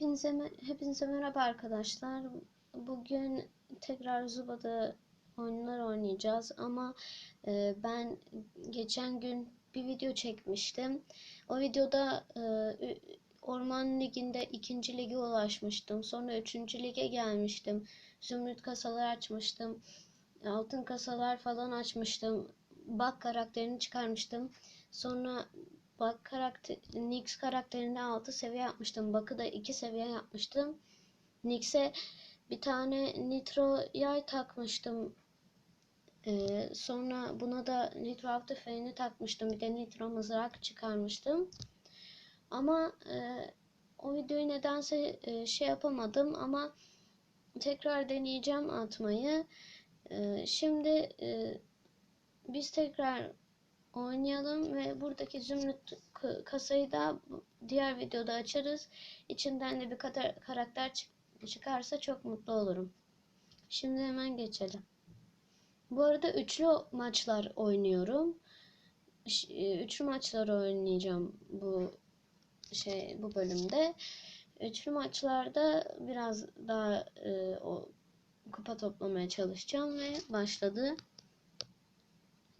Hepinize hepinize merhaba arkadaşlar. Bugün tekrar Zuba'da oyunlar oynayacağız ama e, ben geçen gün bir video çekmiştim. O videoda e, Orman Ligi'nde ikinci lige ulaşmıştım. Sonra üçüncü lige gelmiştim. Zümrüt kasalar açmıştım. Altın kasalar falan açmıştım. Bak karakterini çıkarmıştım. Sonra Bak karakter Nyx karakterini 6 seviye yapmıştım. Bakı da 2 seviye yapmıştım. Nyx'e bir tane nitro yay takmıştım. Ee, sonra buna da nitro av tüfeğini takmıştım. Bir de nitro mızrak çıkarmıştım. Ama e, o videoyu nedense e, şey yapamadım ama tekrar deneyeceğim atmayı. E, şimdi e, biz tekrar oynayalım ve buradaki zümrüt kasayı da diğer videoda açarız. İçinden de bir kadar karakter çık- çıkarsa çok mutlu olurum. Şimdi hemen geçelim. Bu arada üçlü maçlar oynuyorum. E, Üçlü maçları oynayacağım bu şey bu bölümde. Üçlü maçlarda biraz daha e, o kupa toplamaya çalışacağım ve başladı.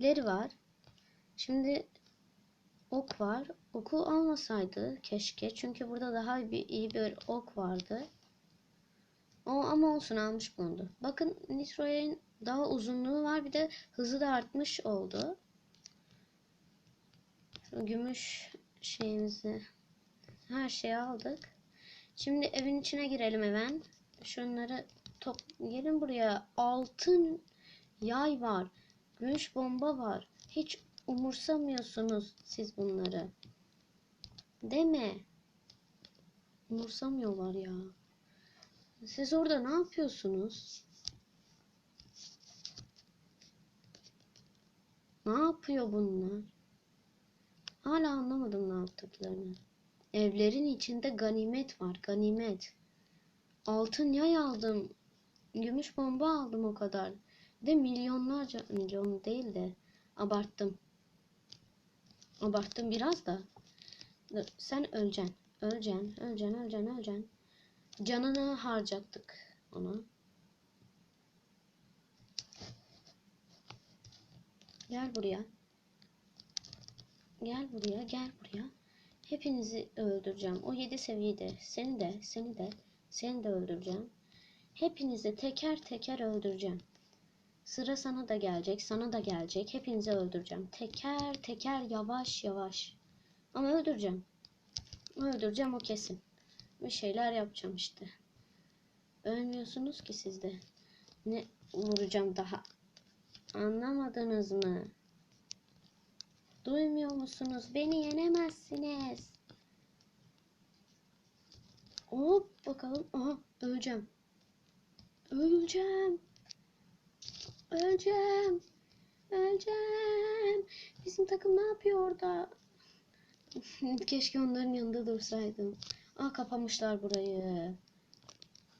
Leri var. Şimdi ok var. Oku almasaydı keşke. Çünkü burada daha bir iyi bir ok vardı. O ama olsun almış bulundu. Bakın Nitro'nun daha uzunluğu var. Bir de hızı da artmış oldu. Gümüş şeyimizi her şeyi aldık. Şimdi evin içine girelim hemen. Şunları top gelin buraya. Altın yay var. Gümüş bomba var. Hiç umursamıyorsunuz siz bunları. Mi? Umursamıyorlar ya. Siz orada ne yapıyorsunuz? Ne yapıyor bunlar? Hala anlamadım ne yaptıklarını. Evlerin içinde ganimet var, ganimet. Altın yay aldım. Gümüş bomba aldım o kadar. De milyonlarca, milyon değil de abarttım. Abarttım biraz da. Sen öleceksin. Öleceksin, öleceksin, öleceksin, öleceksin. Canını harcattık ona. Gel buraya. Gel buraya, gel buraya. Hepinizi öldüreceğim. O 7 seviyede. Seni de, seni de, seni de öldüreceğim. Hepinizi teker teker öldüreceğim. Sıra sana da gelecek, sana da gelecek. Hepinizi öldüreceğim. Teker teker yavaş yavaş. Ama öldüreceğim. Öldüreceğim o kesin. Bir şeyler yapacağım işte. Ölmüyorsunuz ki siz de. Ne vuracağım daha? Anlamadınız mı? Duymuyor musunuz? Beni yenemezsiniz. Hop bakalım. Aha öleceğim. Öleceğim. Öleceğim. Öleceğim. Bizim takım ne yapıyor orada? Keşke onların yanında dursaydım. Aa kapamışlar burayı.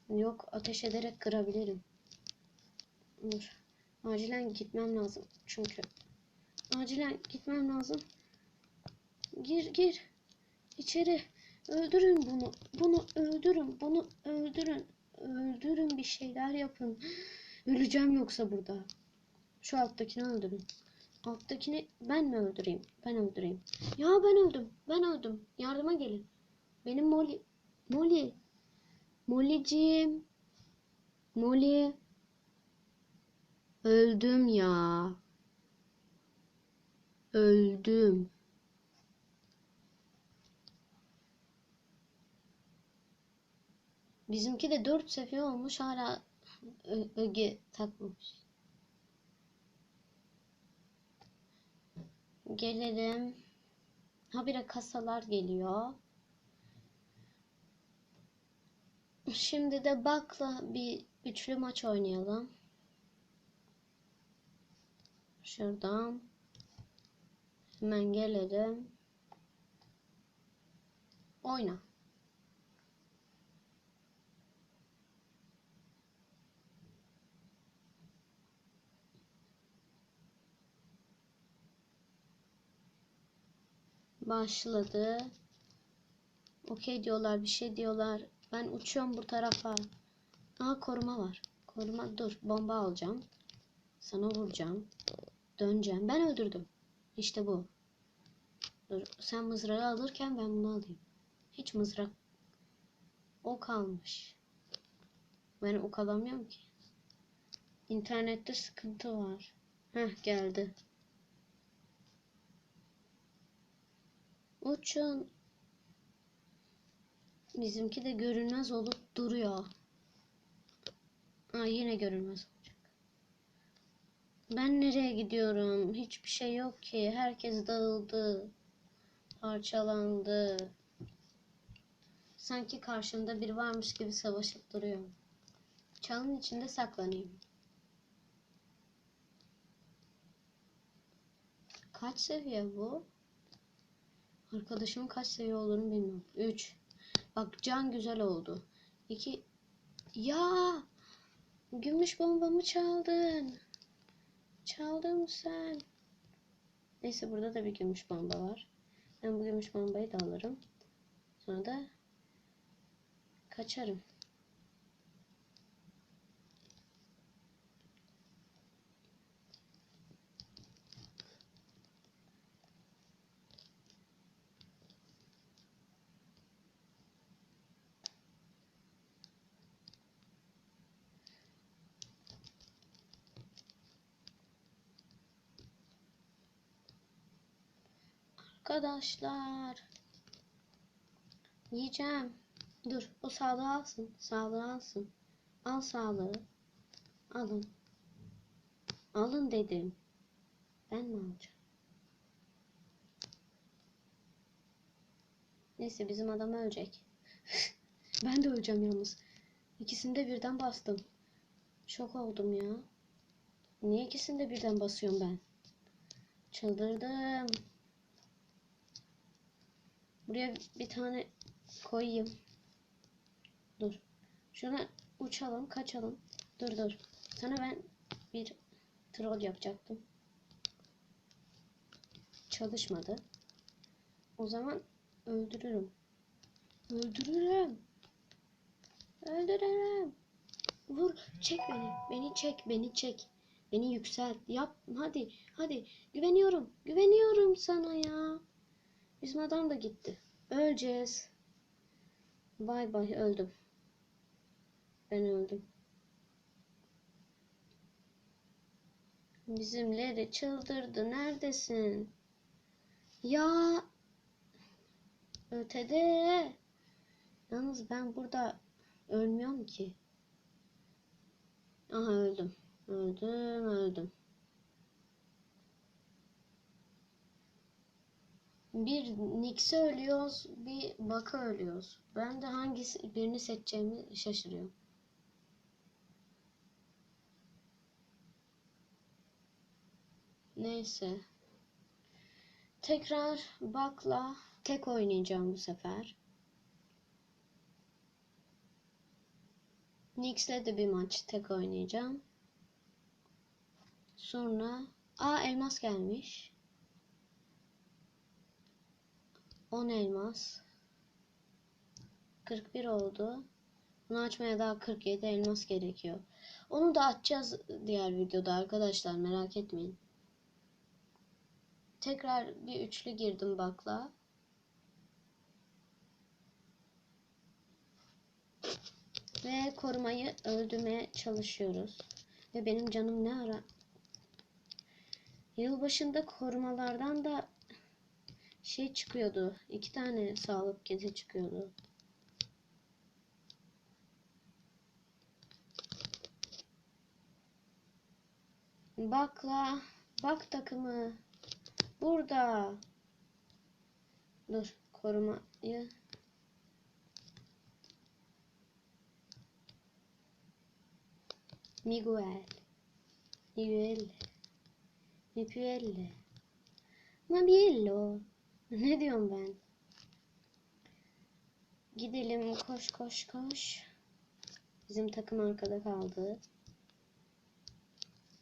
Yok ateş ederek kırabilirim. Dur. Acilen gitmem lazım çünkü. Acilen gitmem lazım. Gir gir. İçeri. Öldürün bunu. Bunu öldürün. Bunu öldürün. Öldürün bir şeyler yapın. Öleceğim yoksa burada. Şu alttakini öldürün. Alttakini ben mi öldüreyim? Ben öldüreyim. Ya ben öldüm. Ben öldüm. Yardıma gelin. Benim Molly. Molly. Molly'ciğim. Molly. Öldüm ya. Öldüm. Bizimki de 4 seviye olmuş hala öge takmamış. Gelelim. Habire kasalar geliyor. Şimdi de Bak'la bir üçlü maç oynayalım. Şuradan. Hemen gelelim. Oyna. Başladı. Okey diyorlar, bir şey diyorlar. Ben uçuyorum bu tarafa. Aa koruma var. Koruma dur. Bomba alacağım. Sana vuracağım. Döneceğim. Ben öldürdüm. İşte bu. Dur. Sen mızrağı alırken ben bunu alayım. Hiç mızrak. O kalmış. Ben ok alamıyorum ki. İnternette sıkıntı var. Heh geldi. Uçun. Bizimki de görünmez olup duruyor. Aa, yine görünmez olacak. Ben nereye gidiyorum? Hiçbir şey yok ki. Herkes dağıldı. Parçalandı. Sanki karşımda biri varmış gibi savaşıp duruyor. Çalın içinde saklanayım. Kaç seviye bu? Arkadaşımın kaç seviye olduğunu bilmiyorum. 3. Bak can güzel oldu. 2. Ya! Gümüş bombamı çaldın. Çaldın sen. Neyse burada da bir gümüş bomba var. Ben bu gümüş bombayı da alırım. Sonra da kaçarım. Arkadaşlar. Yiyeceğim. Dur. O sağlığı alsın. Sağlığı alsın. Al sağlığı. Alın. Alın dedim. Ben mi alacağım? Neyse bizim adam ölecek. ben de öleceğim yalnız. İkisini de birden bastım. Şok oldum ya. Niye ikisini de birden basıyorum ben? Çıldırdım. Buraya bir tane koyayım. Dur. Şuna uçalım, kaçalım. Dur dur. Sana ben bir troll yapacaktım. Çalışmadı. O zaman öldürürüm. Öldürürüm. Öldürürüm. Vur. Çek beni. Beni çek. Beni çek. Beni yükselt. Yap. Hadi. Hadi. Güveniyorum. Güveniyorum sana ya. Bizim adam da gitti. Öleceğiz. Bay bay öldüm. Ben öldüm. Bizimleri çıldırdı. Neredesin? Ya ötede. Yalnız ben burada ölmüyorum ki. Aha öldüm. Öldüm, öldüm. Bir Nix'e ölüyoruz, bir Buck'a ölüyoruz. Ben de hangisi birini seçeceğimi şaşırıyorum. Neyse. Tekrar Buck'la tek oynayacağım bu sefer. Nix'le de bir maç tek oynayacağım. Sonra Aa elmas gelmiş. 10 elmas. 41 oldu. Bunu açmaya daha 47 elmas gerekiyor. Onu da açacağız diğer videoda arkadaşlar merak etmeyin. Tekrar bir üçlü girdim bakla. Ve korumayı öldürmeye çalışıyoruz. Ve benim canım ne ara... Yılbaşında korumalardan da şey çıkıyordu. iki tane sağlık kezi çıkıyordu. Bakla. Bak takımı. Burada. Dur. Korumayı. Miguel. Miguel. Miguel. Mabiello. Ne diyorum ben? Gidelim koş koş koş. Bizim takım arkada kaldı.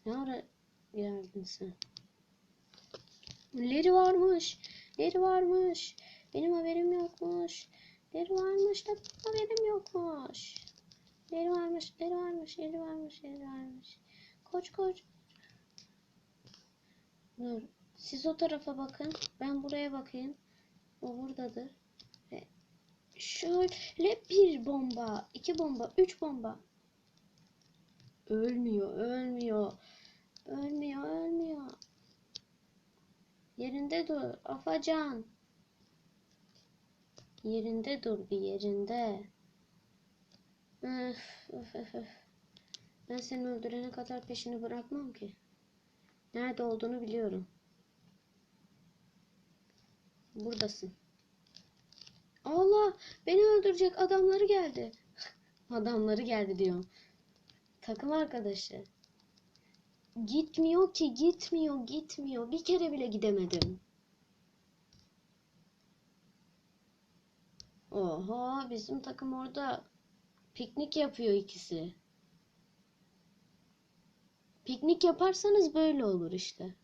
Ne ara geldin sen? Leri varmış. Leri varmış. Benim haberim yokmuş. Leri varmış da haberim yokmuş. Leri varmış, leri varmış, leri varmış, leri varmış. Koş koş. Dur. Siz o tarafa bakın. Ben buraya bakayım. O buradadır. Ve şöyle bir bomba, iki bomba, üç bomba. Ölmüyor, ölmüyor. Ölmüyor, ölmüyor. Yerinde dur, Afacan. Yerinde dur bir yerinde. Öf, öf, öf, öf. Ben seni öldürene kadar peşini bırakmam ki. Nerede olduğunu biliyorum. Buradasın. Allah beni öldürecek adamları geldi. adamları geldi diyorum. Takım arkadaşı. Gitmiyor ki gitmiyor gitmiyor. Bir kere bile gidemedim. Oha bizim takım orada piknik yapıyor ikisi. Piknik yaparsanız böyle olur işte.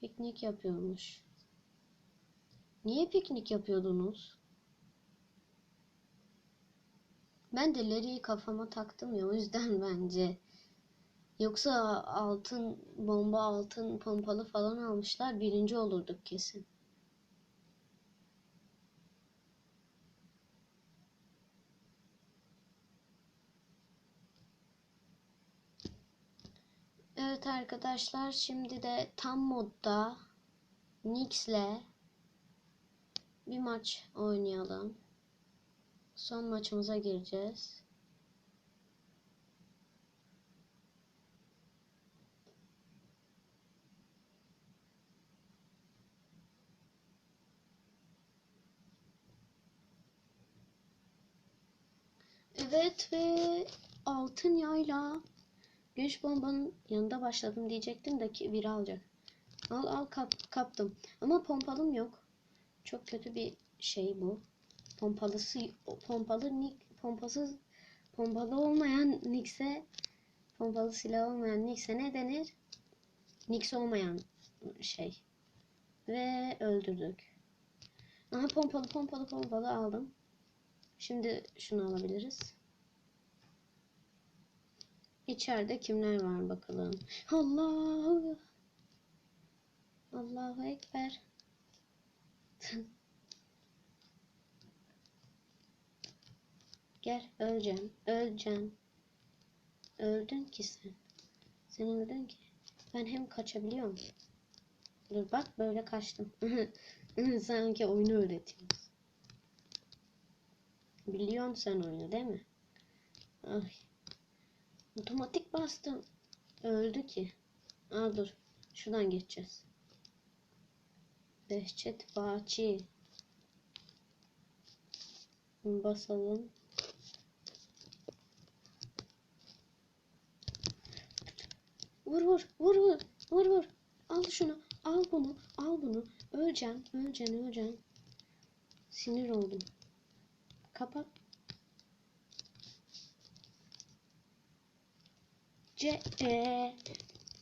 Piknik yapıyormuş. Niye piknik yapıyordunuz? Ben de Larry'i kafama taktım ya o yüzden bence. Yoksa altın bomba altın pompalı falan almışlar birinci olurduk kesin. Evet arkadaşlar şimdi de tam modda Knicks'le bir maç oynayalım. Son maçımıza gireceğiz. Evet ve altın yayla güç bombanın yanında başladım diyecektim de ki biri alacak. Al al kap, kaptım. Ama pompalım yok. Çok kötü bir şey bu. Pompalısı pompalı nik pompasız pompalı olmayan Nix'e pompalı silah olmayan Nix'e ne denir? Nix olmayan şey. Ve öldürdük. Aha pompalı pompalı pompalı aldım. Şimdi şunu alabiliriz. İçeride kimler var bakalım. Allah Allahu Ekber. Gel öleceğim. Öleceğim. Öldün ki sen. Sen öldün ki. Ben hem kaçabiliyorum. Dur bak böyle kaçtım. Sanki oyunu öğretiyoruz. Biliyorsun sen oyunu değil mi? Ay. Otomatik bastım. Öldü ki. Aa dur. Şuradan geçeceğiz. Behçet Bahçi. Basalım. Vur vur vur vur vur vur. Al şunu. Al bunu. Al bunu. Öleceğim. Öleceğim. Öleceğim. Sinir oldum. Kapat. C e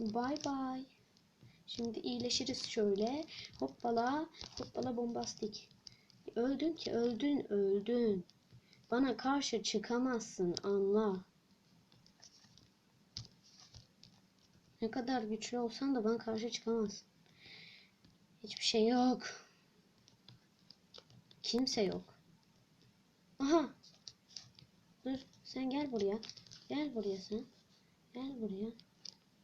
Bye bye. Şimdi iyileşiriz şöyle. Hoppala. Hoppala bombastik. Öldün ki öldün öldün. Bana karşı çıkamazsın anla. Ne kadar güçlü olsan da bana karşı çıkamazsın. Hiçbir şey yok. Kimse yok. Aha. Dur sen gel buraya. Gel buraya sen. Gel buraya.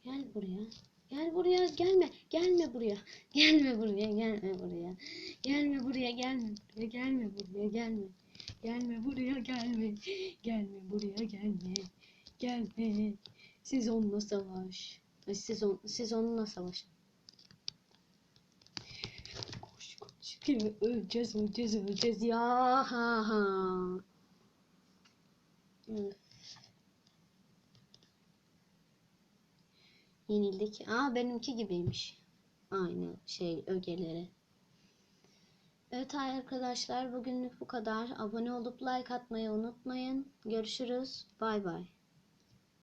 Gel buraya. Gel buraya gelme. Gelme buraya. Gelme buraya. Gelme buraya. Gelme buraya. Gelme buraya. Gelme buraya. Gelme. Gelme buraya. Gelme. Gelme buraya. Gelme. Gelme. Siz onunla savaş. Siz, on, siz onunla savaşın. Koş koş. Öleceğiz öleceğiz öleceğiz ya. Ha ha. Üf. Yenildik. Aa benimki gibiymiş. Aynı şey ögeleri. Evet arkadaşlar bugünlük bu kadar. Abone olup like atmayı unutmayın. Görüşürüz. Bay bay.